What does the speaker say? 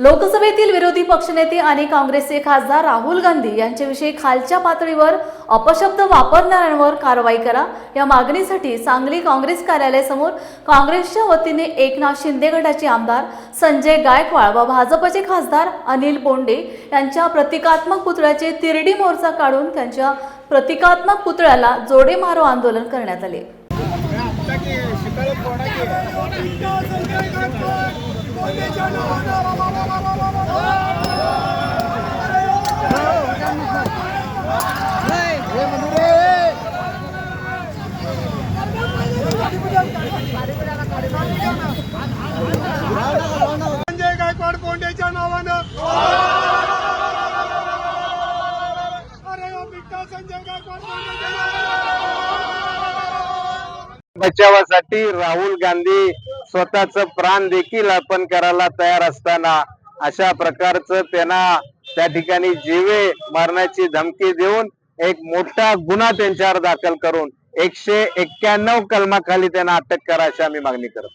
लोकसभेतील विरोधी पक्षनेते आणि काँग्रेसचे खासदार राहुल गांधी यांच्याविषयी खालच्या पातळीवर अपशब्द वापरणाऱ्यांवर कारवाई करा. या मागणीसाठी सांगली काँग्रेस कार्यालयासमोर काँग्रेसच्या वतीने एकनाथ शिंदे गटाचे आमदार संजय गायकवाड व भाजपचे खासदार अनिल बोंडे यांच्या प्रतिकात्मक पुतळ्याचे तिरडी मोर्चा काढून त्यांच्या प्रतिकात्मक पुतळ्याला जोडे मारो आंदोलन करण्यात आले. संजय गायकवाड कोंडेच्या नावानं. अरे ओ बिट्टा संजय गायकवाड कोंडेच्या नावानं. बचावासाठी राहुल गांधी स्वतःच प्राण देखील अर्पण करायला तयार असताना अशा प्रकारचं त्यांना त्या ठिकाणी जीवे मारण्याची धमकी देऊन एक मोठा गुन्हा त्यांच्यावर दाखल करून एकशे एक्क्याण्णव कलमाखाली त्यांना अटक करा अशी आम्ही मागणी करतो.